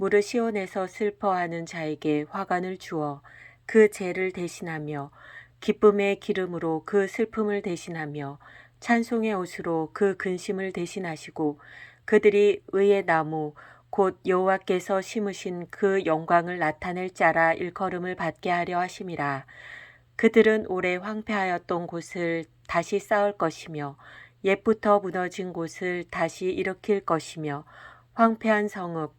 무릇 시온에서 슬퍼하는 자에게 화관을 주어 그 죄를 대신하며 기쁨의 기름으로 그 슬픔을 대신하며 찬송의 옷으로 그 근심을 대신하시고 그들이 의의 나무 곧 여호와께서 심으신 그 영광을 나타낼 자라 일컬음을 받게 하려 하심이라. 그들은 오래 황폐하였던 곳을 다시 쌓을 것이며 옛부터 무너진 곳을 다시 일으킬 것이며 황폐한 성읍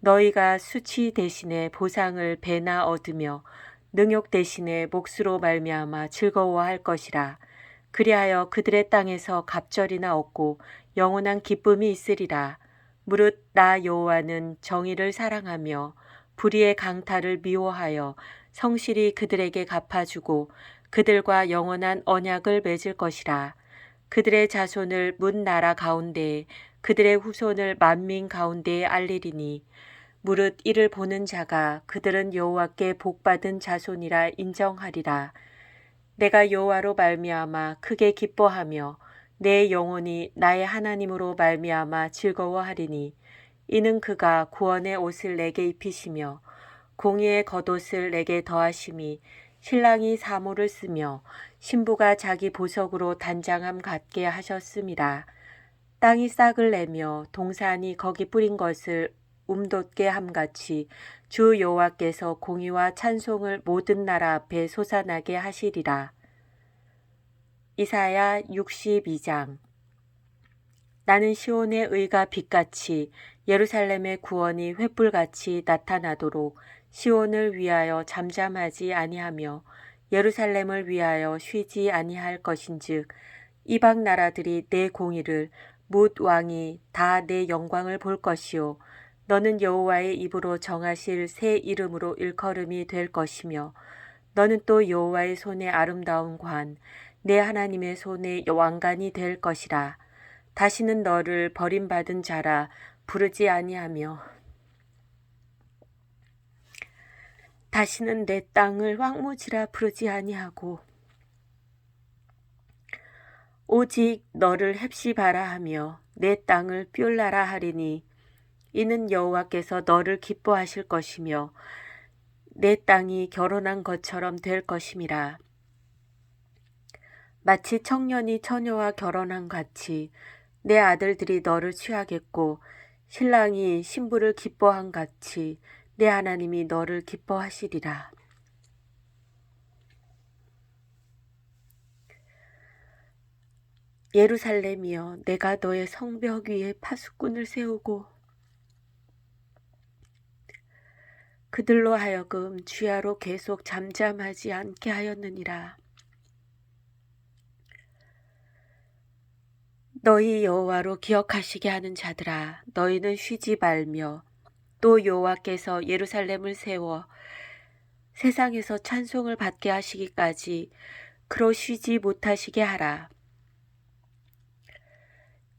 너희가 수치 대신에 보상을 배나 얻으며 능욕 대신에 몫으로 말미암아 즐거워할 것이라. 그리하여 그들의 땅에서 갑절이나 얻고 영원한 기쁨이 있으리라. 무릇 나 여호와는 정의를 사랑하며 불의의 강탈을 미워하여 성실히 그들에게 갚아주고 그들과 영원한 언약을 맺을 것이라. 그들의 자손을 문 나라 가운데에 그들의 후손을 만민 가운데에 알리리니 무릇 이를 보는 자가 그들은 여호와께 복받은 자손이라 인정하리라. 내가 여호와로 말미암아 크게 기뻐하며 내 영혼이 나의 하나님으로 말미암아 즐거워하리니 이는 그가 구원의 옷을 내게 입히시며 공의의 겉옷을 내게 더하심이 신랑이 사모를 쓰며 신부가 자기 보석으로 단장함 같게 하셨음이라. 땅이 싹을 내며 동산이 거기 뿌린 것을 움돋게 함같이 주 여호와께서 공의와 찬송을 모든 나라 앞에 솟아나게 하시리라. 이사야 62장 나는 시온의 의가 빛같이 예루살렘의 구원이 횃불같이 나타나도록 시온을 위하여 잠잠하지 아니하며 예루살렘을 위하여 쉬지 아니할 것인즉 이방 나라들이 내 공의를 뭇 왕이 다 내 영광을 볼 것이요 너는 여호와의 입으로 정하실 새 이름으로 일컬음이 될 것이며 너는 또 여호와의 손에 아름다운 관, 내 하나님의 손에 왕관이 될 것이라. 다시는 너를 버림받은 자라 부르지 아니하며 다시는 내 땅을 황무지라 부르지 아니하고 오직 너를 헵시바라 하며 내 땅을 뻬라라 하리니 이는 여호와께서 너를 기뻐하실 것이며 내 땅이 결혼한 것처럼 될 것임이라. 마치 청년이 처녀와 결혼한 같이 내 아들들이 너를 취하겠고 신랑이 신부를 기뻐한 같이 내 하나님이 너를 기뻐하시리라. 예루살렘이여 내가 너의 성벽 위에 파수꾼을 세우고 그들로 하여금 주야로 계속 잠잠하지 않게 하였느니라. 너희 여호와로 기억하시게 하는 자들아 너희는 쉬지 말며 또 여호와께서 예루살렘을 세워 세상에서 찬송을 받게 하시기까지 그로 쉬지 못하시게 하라.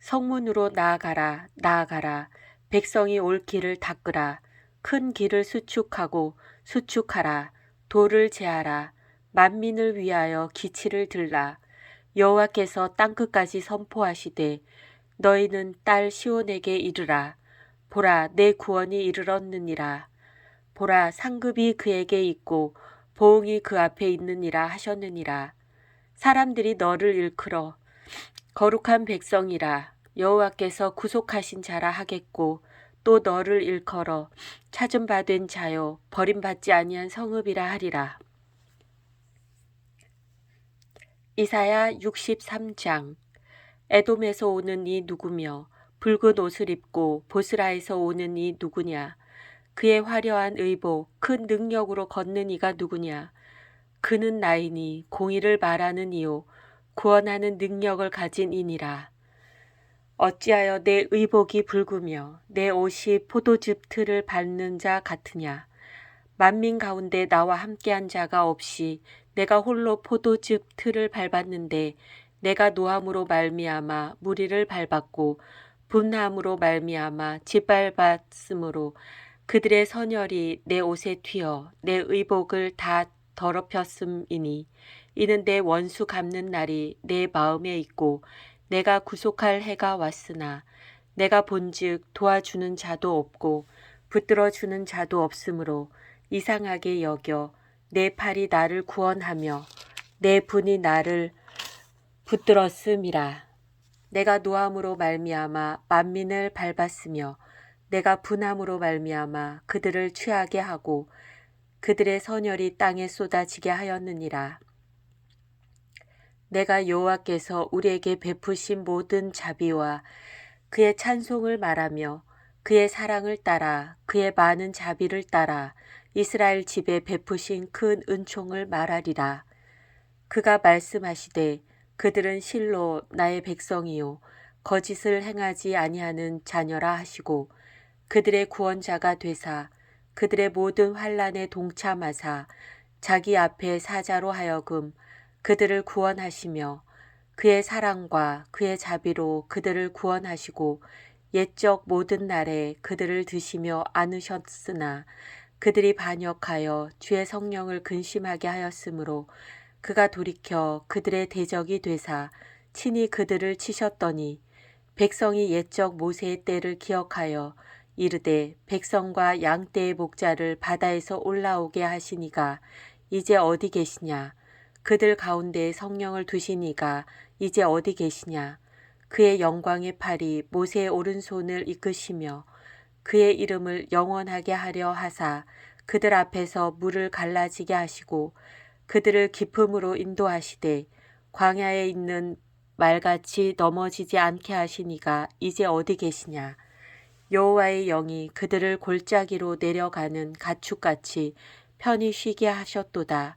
성문으로 나아가라 나아가라. 백성이 올 길을 닦으라. 큰 길을 수축하고 수축하라. 돌을 제하라. 만민을 위하여 기치를 들라. 여호와께서 땅 끝까지 선포하시되 너희는 딸 시온에게 이르라. 보라 내 구원이 이르렀느니라. 보라 상급이 그에게 있고 보응이 그 앞에 있느니라 하셨느니라. 사람들이 너를 일컬어 거룩한 백성이라 여호와께서 구속하신 자라 하겠고 또 너를 일컬어 찾음 받은 자요 버림받지 아니한 성읍이라 하리라. 이사야 63장. 에돔에서 오는 이 누구며 붉은 옷을 입고 보스라에서 오는 이 누구냐? 그의 화려한 의복 큰 능력으로 걷는 이가 누구냐? 그는 나이니 공의를 말하는 이요 구원하는 능력을 가진 이니라. 어찌하여 내 의복이 붉으며 내 옷이 포도즙 틀을 밟는 자 같으냐? 만민 가운데 나와 함께한 자가 없이 내가 홀로 포도즙 틀을 밟았는데 내가 노함으로 말미암아 무리를 밟았고 분함으로 말미암아 짓밟았으므로 그들의 선열이 내 옷에 튀어 내 의복을 다 더럽혔음이니 이는 내 원수 갚는 날이 내 마음에 있고 내가 구속할 해가 왔으나 내가 본즉 도와주는 자도 없고 붙들어 주는 자도 없으므로 이상하게 여겨 내 팔이 나를 구원하며 내 분이 나를 붙들었음이라. 내가 노함으로 말미암아 만민을 밟았으며 내가 분함으로 말미암아 그들을 취하게 하고 그들의 선열이 땅에 쏟아지게 하였느니라 내가 여호와께서 우리에게 베푸신 모든 자비와 그의 찬송을 말하며 그의 사랑을 따라 그의 많은 자비를 따라 이스라엘 집에 베푸신 큰 은총을 말하리라. 그가 말씀하시되 그들은 실로 나의 백성이요 거짓을 행하지 아니하는 자녀라 하시고 그들의 구원자가 되사 그들의 모든 환란에 동참하사 자기 앞에 사자로 하여금 그들을 구원하시며 그의 사랑과 그의 자비로 그들을 구원하시고 옛적 모든 날에 그들을 드시며 안으셨으나 그들이 반역하여 주의 성령을 근심하게 하였으므로 그가 돌이켜 그들의 대적이 되사 친히 그들을 치셨더니 백성이 옛적 모세의 때를 기억하여 이르되 백성과 양떼의 목자를 바다에서 올라오게 하시니가 이제 어디 계시냐? 그들 가운데 성령을 두시니가 이제 어디 계시냐? 그의 영광의 팔이 모세의 오른손을 이끄시며 그의 이름을 영원하게 하려 하사 그들 앞에서 물을 갈라지게 하시고 그들을 깊음으로 인도하시되 광야에 있는 말같이 넘어지지 않게 하시니가 이제 어디 계시냐 여호와의 영이 그들을 골짜기로 내려가는 가축같이 편히 쉬게 하셨도다.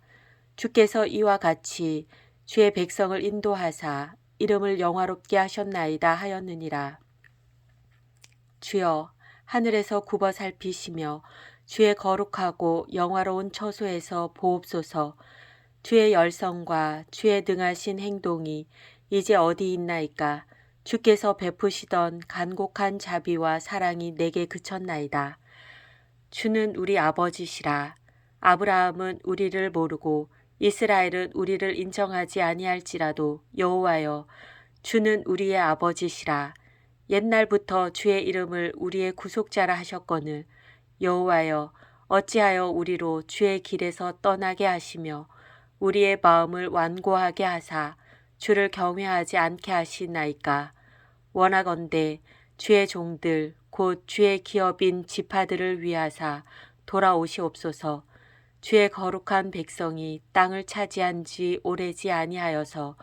주께서 이와 같이 주의 백성을 인도하사 이름을 영화롭게 하셨나이다 하였느니라. 주여 하늘에서 굽어 살피시며 주의 거룩하고 영화로운 처소에서 보옵소서. 주의 열성과 주의 등하신 행동이 이제 어디 있나이까 주께서 베푸시던 간곡한 자비와 사랑이 내게 그쳤나이다. 주는 우리 아버지시라. 아브라함은 우리를 모르고 이스라엘은 우리를 인정하지 아니할지라도 여호와여 주는 우리의 아버지시라 옛날부터 주의 이름을 우리의 구속자라 하셨거늘 여호와여 어찌하여 우리로 주의 길에서 떠나게 하시며 우리의 마음을 완고하게 하사 주를 경외하지 않게 하시나이까 원하건대 주의 종들 곧 주의 기업인 지파들을 위하사 돌아오시옵소서 주의 거룩한 백성이 땅을 차지한 지 오래지 아니하여서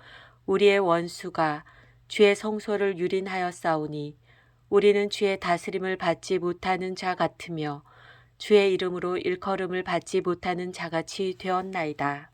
우리의 원수가 주의 성소를 유린하였사오니 우리는 주의 다스림을 받지 못하는 자 같으며 주의 이름으로 일컬음을 받지 못하는 자같이 되었나이다.